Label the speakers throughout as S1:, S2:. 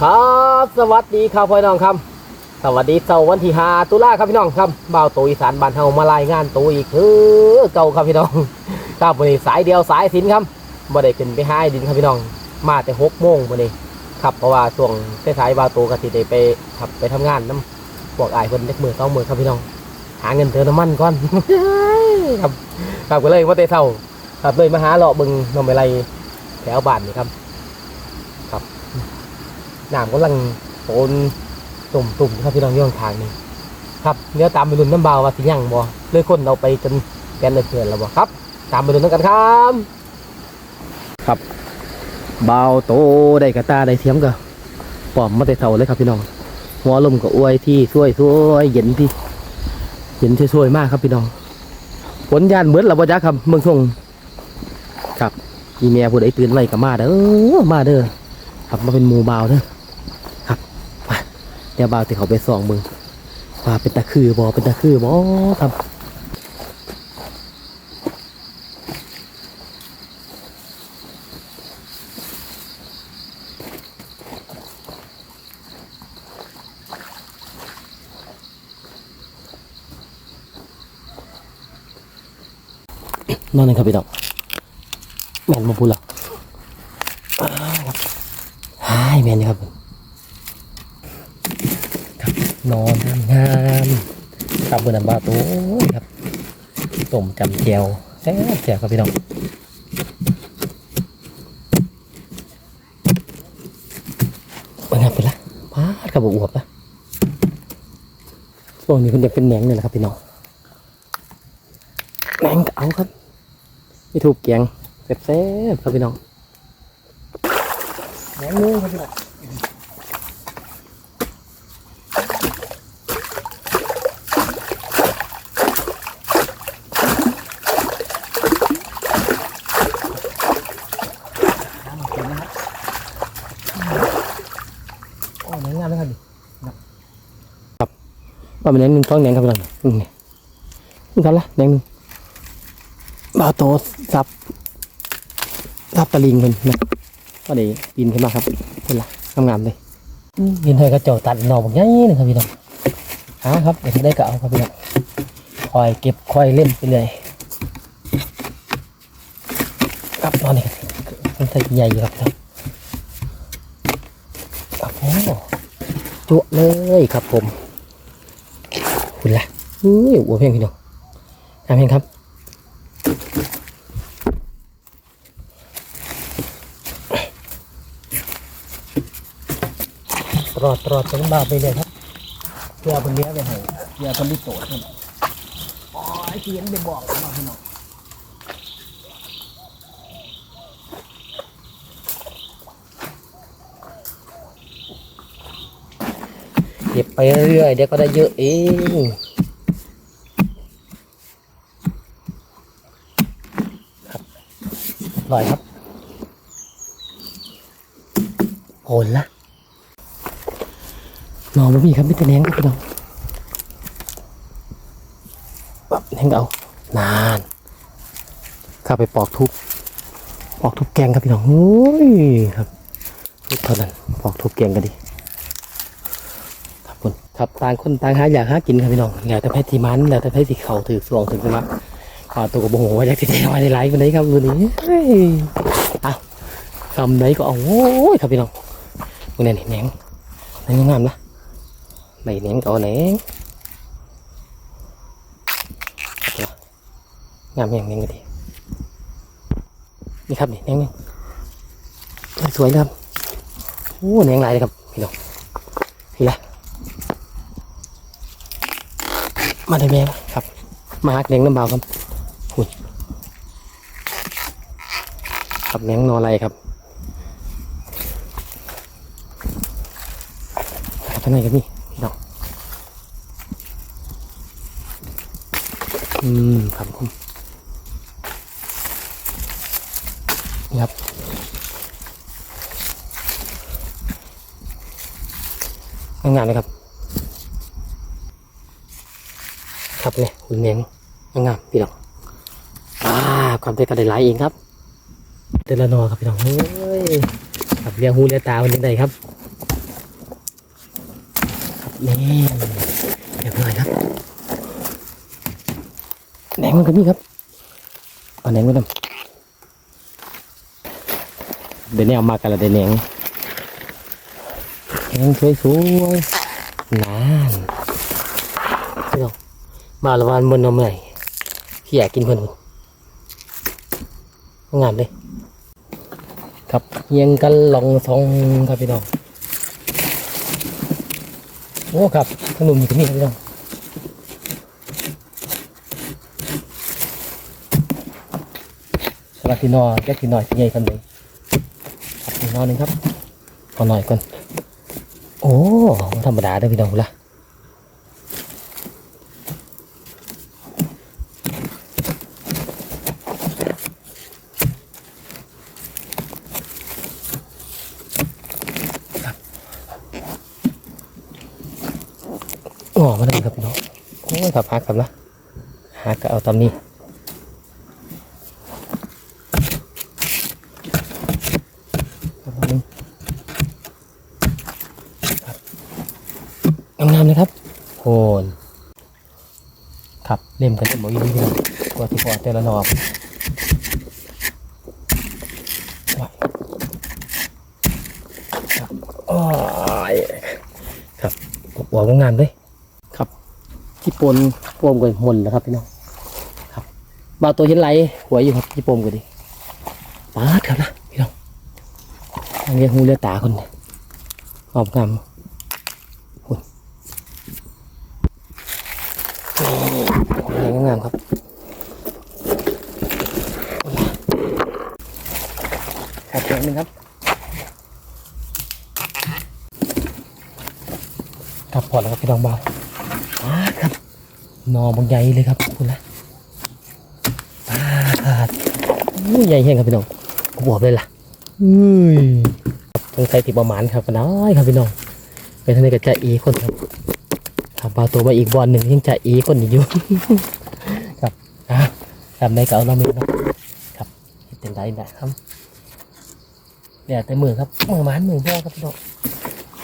S1: ครับสวัสดีครับพี่น้องครับสวัสดีเสาร์วันที่หาตุลาครับพี่น้องครับบ่าวตัวอีสานบ้านเฮามารายงานตัวอีกคือเก่าครับพี่น้องครับวันนี้สายเดียวสายสินครับบ่ได้ขึ้นไปหาไอ้ดินครับพี่น้อง มาแต่หกโมงวันนี้ครับเพราะว่าช่วงสายบ่าวตัวก็สิได้ไปขับไปทำงานน้ำพวกอายเพิ่นเล็กมือต้องมือครับพี่น้อง หาเงินเติมน้ำมันก่อนครับครับก็เลยว่าแต่เท่าครับเลยมาหาเลาะบึงนมอะไรแถวบ้านนี่ครับ น้ำกำลังโอนตุ่มตุ่มๆครับพี่น้องย่องทางนี่ครับเดี๋ยวตามไปลุ้นน้ำเบาว่าสิยังบ่เลยคนเอาไปจนแกนเลยเพื่อนแล้วบ่ครับ ตามไปลุ้นกันครับ ครับเบาโตได้กระตาได้เทียมก็ปอมมาแต่เท่าเลยครับพี่น้องหัวลมก็อวยที่ช่วยช่วยเย็นที่เย็นช่วยๆมากครับพี่น้องผลยานเหมือนเราบ่จักครับเมืองทงครับอีเมียผู้ใดตื่นไว้ก็มาเด้อมาเด้อครับมาเป็นหมู่บ่าเด้อ เดี๋ยวบ่าวที่เขาไปส่องมึงว่าเป็นตะคือบ่เป็นตะคือบ่ครับนอนเลยครับพี่น้องแม่นมาพูดละอ้ายครับหายแม่นครับผมครับ นอนงามๆครับเบอร์นันบาโต้ครับต้มจำเจียวแซ่บแซ่บครับพี่น้องเบิ่งครับเป็นละพาดครับอวบนะช่วงนี้คุณเด็กเป็นแหนงเลยนะครับพี่น้องแหนงก็เอาครับไมีถูกเกียงเซ็บเซ็บครับพี่น้องแหนงมือครับพี่น้องโอ้แหนงงามเลยครับดิครับ ว่าเป็นแหนงหนึ่งท้องแหนงครับพี่น้องอืมนี่นี่กันละแหนงหนึ่งบาวโตซับซับตะลิงเพิ่นนะก็ได้ปีนขึ้นมาครับเพิ่นละงามๆเลยยืนให้กระเจ้าตัดหน่อบักใหญ่เลยครับพี่น้องหาครับเดี๋ยวจะได้ก็เอาครับพี่น้องคอยเก็บคอยเล่นไปเลยครับนอนนี่มันใส่ใหญ่อยู่ครับพี่น้องครับโอ้จุเลยครับผม คุณละอุ้ยหัวเพ่งพี่น้องทำเพียงครับตลอดตลอดจนบาไปเลยครับเพื่อคนเลี้ยงไปให้เพื่อคนที่โตครับอ๋อไอ้เสียงไปบอกมาพี่น้อง เก็บไปเรื่อยๆเดี๋ยวก็ได้เยอะเองครับอร่อยครับโหนละนอนบ่มีครับไม่แต่แนงครับพี่น้องปั๊บแนงเอานานข้าไปปอกทุบปอกทุบแกงครับพี่น้องโอ้ยครับทุบเท่านั้นปอกทุบแกงก็ดี ครับต่างคนต่างหาอยากหากินครับพี่น้องแล้วแต่แพทย์ที่มันแล้วแต่แพทย์ที่เขาถือสวงถือสมัครขอตัวกับโมโหว่าอยากที่จะมาในไลฟ์วันนี้ครับวันนี้เฮ้ยเอาคำไหนก็เอาโอ้ยครับพี่น้องมึงเนี่ยแหนงแหนงงามนะ mày nén cậu nén ng ามแหงแหงกันดินี่ครับนี่แหงนี่สวยนะครับโอ้แหงลายเลยครับพี่น้องพี่ละมาได้แม่ครับ มาหักแหงน้ำเบาครับหุ่นครับแหงนออะไรครับครับท่างในกันนี่พี่น้องอืมครับผมนี่ครับงานเลยครับับเนี่ยหุ่นเนียงงามพี่น้องอ่าความเต็มกระไดไหลเองครับเดลนอครับพี่น้องเฮ้ยครับเรียงหูเรียงตาวันนี้ได้ครับนี่เรียบร้อยครับแหนงมันก็มีครับเอาแหนงมาดำเดี๋ยวนี้เอามากันละเดี๋ยวแหนงแหนงสวยๆนาน มาละวันบนน้ำใหม่ที่อยกินเพิ่นพุ่นงามเลยครับเฮียงกันลองทองครับพี่น้องโอ้ครับขนมอยู่ที่นี่ครับพี่น้องสำหรับพี่นอแยกพี่นอยที่ใหญ่คนหนึ่งขีนอหนึ่งครับขอหน่อยก่อนโอ้ธรรมดาเด้อพี่น้องละ อ๋อมาได้ครับพี่น้องโอ้ยครับพักครับนะหาก็เอาตามนี้ประมนี้งามๆเลยครับโคนครับเล่มกันเต็มหมดอยู่นี่พี่น้องกว่าที่พอแต่ละหนอบไว้ครับโอ้ยครับหัว งามเลยครับ ที่ปนปมกันหมดแล้วครับพี่น้องครับบาตัวเห็นไหลหัวอยู่ครับที่ปมกันดิปาดครับนะพี่น้องอันนี้หูเลือดตาคนเนี่ยขอบงามหุ่นนี่งามครับครับเพียงหนึงครับ ครับพอแล้วครับพี่น้องเบาปาดครับหนอบางใหญ่เลยครับคุณละปาดอู้ใหญ่แห้งครับพี่น้องบวบเลยล่ะอุ้ยตรงใส่ติดประมาณครับก็น้อยครับพี่น้องไปทางนี้ก็จะอีคนครับขับปลาตัวมาอีกบอลหนึ่งยังจะอีคนอีกอยู่ครับอะทำในเก่าเราไม่เนาะครับเฮ็ดเป็นไรนะครับเดี๋ยวแต่มือครับมือหมันมือพ่อครับพี่น้อง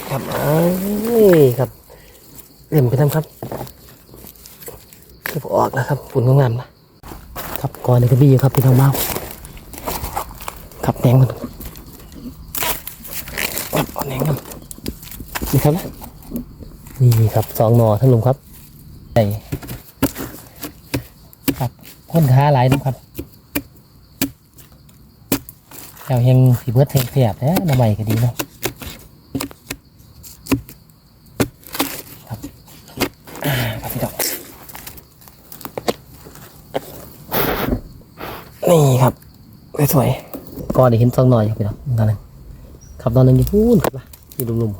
S1: ครับเอ้ยครับ เล่มไปทำครับเก็บออกนะครับฝุ่นงามนะครับก่อนในกระบี่อยู่ครับพี่น้องเมาครับแหนงมันครับเอาแหนงครับนี่ครับนี่ครับสองนอทั้งลุมครับใส่ครับค้นค้าหลายนะครับเจ้าเฮงสีเบิร์ดเทงเสียบนะน้ำใหม่ก็ดีเนาะ ครับพี่ดอก นี่ครับสวยๆก็ได้เห็นซองหน่อยครับพี่ดอกตอนนั้นครับตอนนั้นอยู่พูนครับล่ะที่ลุ่ม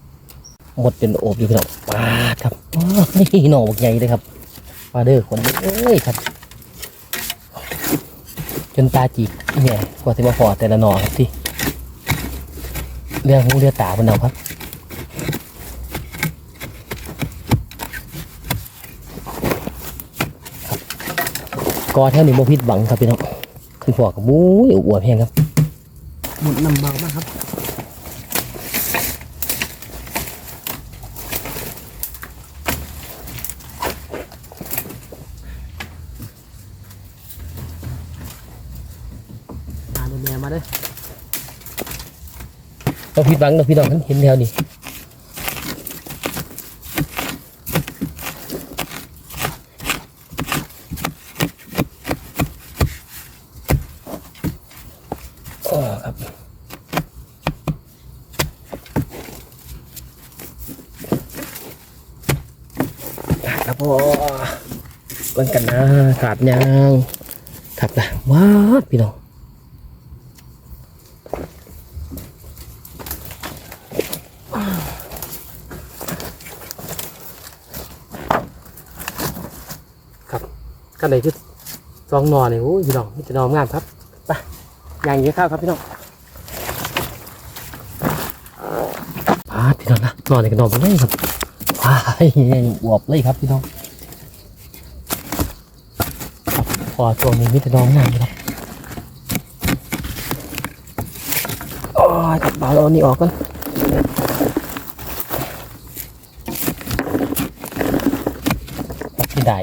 S1: ๆหมดเป็นโอบอยู่พี่ดอกปาดครับอ้าวนี่หน่อบักใหญ่เลยครับมาเด้อคนเอ้ยครับ จนตาจีกเนี่ยกว่าที่มาพอแต่ละหน่อครับที่เรื่องหูเรือตาบนเอาครับ กอแถวนี้โมพิดหวังครับพี่น้องขึ้นฟอกกับบู๊ยอวบแห้งครับหมดน้ำเบามากครับตาแม่มาเด้อเราผิดหวังเราพี่น้องเห็นแถวนี้ ครับพ่อเบิ่งกันนะขาดยางครับนะว้าดพี่น้องครับกันไหนที่ซองนอนเนี่ยโอ้ยพี่น้องนี่จะนอนงามครับไปอย่างเงี้ยข้าวครับพี่น้องปาดพี่น้องนะนอนในกระนอนไปเลยครับ ว้ายอวบเลยครับพี่น้องพอช่วงนี้มิตรน้องงามครับโอ้ยตัดเบาเอานนี้ออกก่อนสียดาย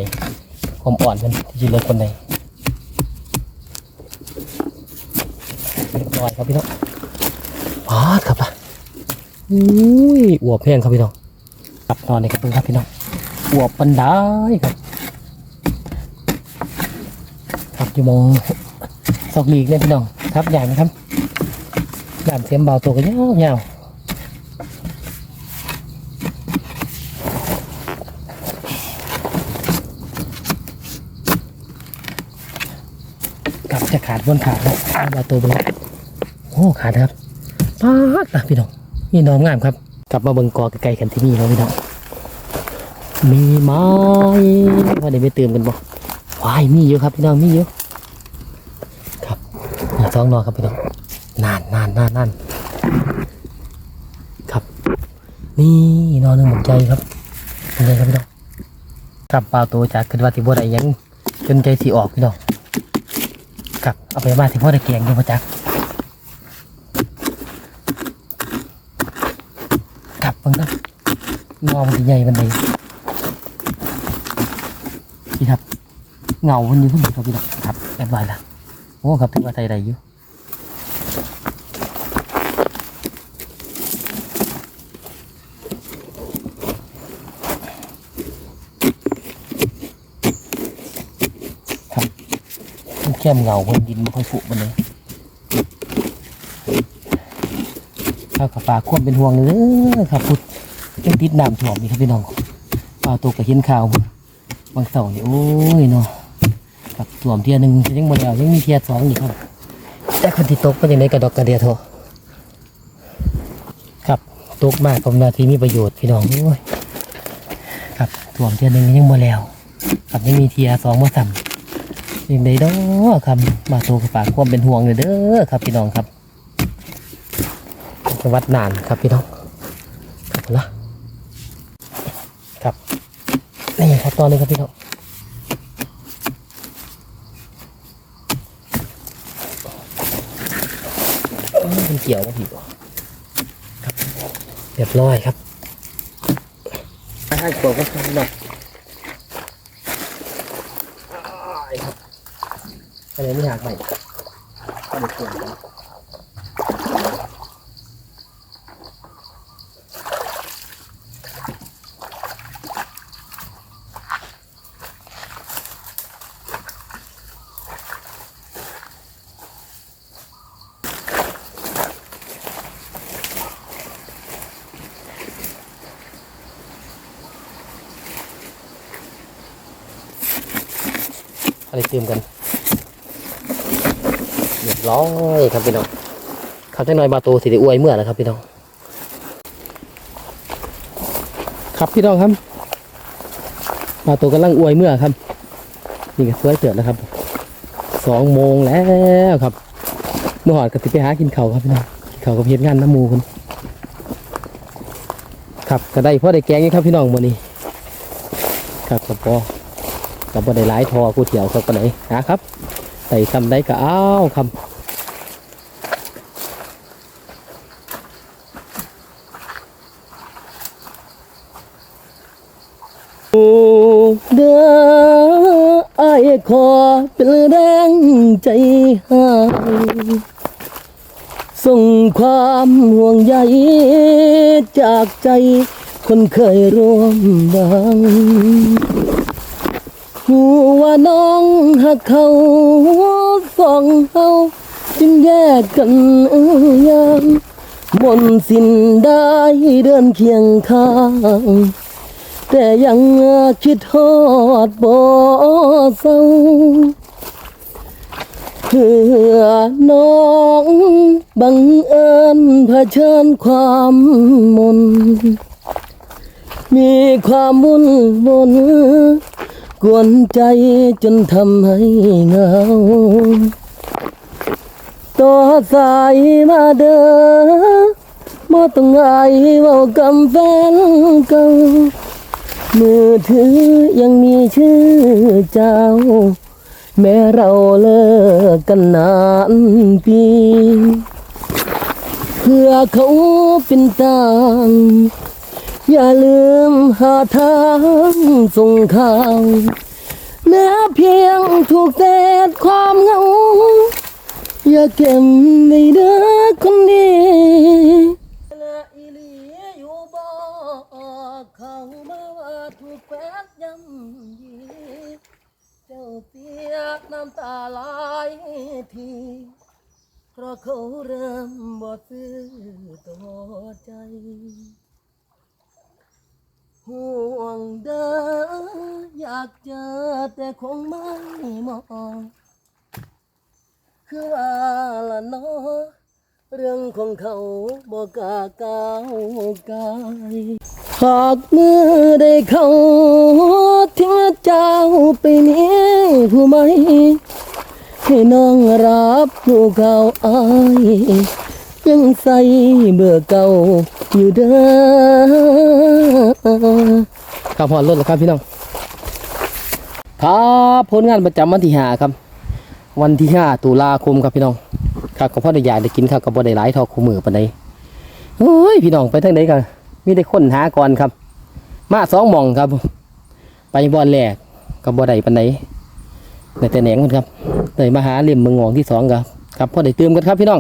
S1: ความอ่อนมันที่จะเลิกคนใดเรียบร้อยครับพี่น้องปาดครับล่ะอุ้ยอวบแห้งครับพี่น้อง นอนในกระตุ้งครับพี่น้องอวบปันได้ครับครับอยู่มองสอกหลีกเนี่ยพี่น้องครับอย่างนะครับยามเสียมเบาตัวก็ยาวยาวๆครับจะขาดบนขาดครับเบาตัวบนโอ้ขาดครับปาดนะพี่น้องนี่น้องงามครับ กลับมาเบิ่งกอไกลๆกันที่นี่เนาะพี่น้อง มีไม้ว่าเดี๋ยวไปเติมกันบ่วายมีเยอะครับพี่น้องมีเยอะครับหาท้องนอนครับพี่น้องนานนานนานนานครับ นี่นอนหนึ่งหมดใจครับหมดใจครับพี่น้องกลับเปล่าตัวจากขึ้นว่าที่บ่ได้หยังจนใจสีออกพี่น้องครับเอาไปมาที่พ่อได้แกงอยู่พ่อจักกลับบิ่งนะงอมันสิใหญ่มันเลย พี่ครับ เงาวันนี้เพิ่งครับพี่น้องครับแอบไว้ละโอ้ครับถือว่าใจใดอยู่แค่เงาบนดินไม่ค่อยผุมันเลยข้าวกับปลาควบเป็นห่วงเลยครับพุดยังติดน้ำถ่วมนี่ครับพี่น้องปลาตัวกระเห็นข่าวมัน บางเสาร์นี่โอ้ยเนาะกับสวมเทียหนึ่งยังหมแล้วยังมีเทียสองอีกครับแต่คนที่ตกก็ยังได้กระดอกกระเดียโทครับตกมากกับนาทีมีประโยชน์พี่น้องโอ้ยครับสวมเทียหนึ่งยังหมแล้วครับยังมีเทียสองมาสั่มยังได้ดอกครับมาโตกับปากความเป็นห่วงเลยเด้อครับพี่น้องครับจังหวัดน่านครับพี่น้องครับละครับ นี่ครับ ตอนนี้ครับพี่น้องอื้อมันเกี่ยวมาผิดวะครับเรียบร้อยครับให้กลัวก็ทำหน่อยอ้ายครับอะไรไม่หักใหม่ก็ไม่ อะไรเติมกันเรียบร้อยครับพี่น้องครับจังหน่อยบาโตสิได้อวยเมื่อนะครับพี่น้องครับพี่น้องครับบาโตกำลังอวยเมื่อครับ นี่ก็สวยเติดแล้วครับสองโมงแล้วครับ เมื่อหอดก็ติไปหากินเขาครับพี่น้องเขากับเฮ็ดงานน้ำมูคนครับก็ได้พ่อได้แกงนี่ครับพี่น้องมื้อนี้ ครับกับพอ กับบ่ได้หลายทอกูเที่ยวครับปนไหนนะครับใส่ซ้ำได้ก็เอาวครับโอ้เด้อไอ้ายขอเป็นแรงใจให้ส่งความห่วงใยจากใจคนเคยร่วมดัง หัวาน้องหักเขาสองเฮาจึงแยกกันยังมนสินได้เดินเคียงข้าง แต่ยังคิดทอดบ่เศร้าเพื่อน้องบังเอิญเผชิญความมน มีความมุ่นวน กวนใจจนทำให้เหงาต่อสายมาเด้อบ่ต้องอายเว้ากำแฟนเก่ามือถือยังมีชื่อเจ้า แม้เราเลิกกันนานปีเพื่อเขาเป็นต่าง อย่าลืมหาทางส่งข่าวแม้เพียงถูกเศษความเหงา อย่าเก็บในเด้อคนดีและอีหลีอยู่บ่เข้ามาว่าถูกแฟนย่ำยีเจ้าเปียกน้ำตาไหลทีเพราะเขาเริ่มบ่ซื้อต่อใจ ห่วงเด้ออยากเจอแต่คงไม่มอง คือว่าละเนาะเรื่องของเขาบอกกาก้าวกายหากมือได้เข้าทิ้งเจ้าไปนี้ผู้ไหมให้น้องรับผู้เขาอาย ยังใส่เบื่อเก่าอยู่เด้อครับพอรถแล้วครับพี่น้องครับผลงานประจำวันที่ห้าครับ วันที่ห้าตุลาคมครับพี่น้องครับก็พอได้ยายได้กินครับก็บ่ได้หลายทอคู่มือปานใดเฮ้ยพี่น้องไปทางไหนกันมีแต่คนหาก่อนครับ มาสองมองครับ ไปบ่อนแรกก็บ่ได้ปานใดในแต่แหนงมันครับเลยมาหาเล่มเมืองงองที่สองครับครับพอได้เติมกันครับพี่น้อง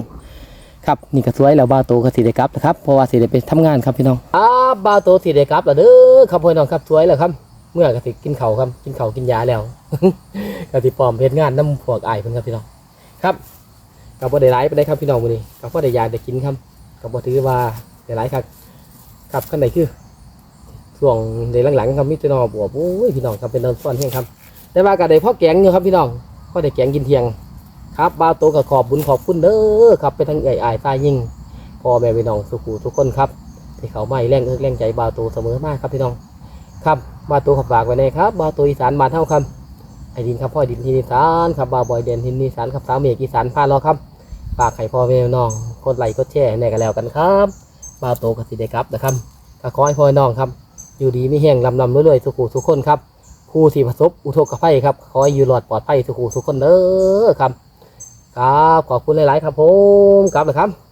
S1: ครับนี่ก็สวยแล้วบาโตก็สิได้กลับนะครับเพราะว่าสิได้ไปทำงานครับพี่น้องอ่าบาโตสิได้กลับแล้วเด้อครับพี่น้องครับสวยแล้วครับ เมื่อกสิกินเข้าครับกินเข้ากินยาแล้วกสิปลอมเฮ็ดงานน้ำพวกอายเพิ่นครับพี่น้องครับก็บ่ได้หลายไปได้ครับพี่น้องมื้อนี้ก็พอได้ยาได้กินครับก็บ่ถือว่าได้หลายครับครับขั้นใดคือช่วงในหลังๆครับมีแต่นอบวบโอ้ยพี่น้องครับเป็นตอนซ่อนแห้งครับ แต่ว่าก็ได้พ่อแกงอยู่ครับพี่น้องพ่อได้แกงกินเที่ยง ครับบ่าวโตก็ขอบบุญขอบคุณเด้อครับไปทั้งใหญ่อายตายยิ่งพ่อแม่พี่น้องสุขูทุกคนครับ ที่เขาไม่แรงเอิกแรงใจบ่าวโตเสมอมากครับพี่น้อง ครับบ่าวโตขับฝากไว้ในครับบ่าวโตอีสานบานเท่าครับไอ้ดินครับพ่อดินที่นิสานครับบ่าวบอยเด่นที่นิสานครับสาวเมฆอีสานพาเราครับฝากให้พ่อแม่พี่น้องกดไลค์กดแชร์ให้แน่กันแล้วกันครับบ่าวโตกับสิได้ครับนะครับก็ขอให้พ่อแม่น้องครับอยู่ดีไม่แห้งลำลำเรื่อยๆสุขูทุกคนครับผู้ที่ประสบอุทกภัยครับขอให้อยู่รอดปลอดภัยสุขูทุกคนเด้อครับ ครับขอบคุณหลาย ๆ ครับผมกลับเลยครับ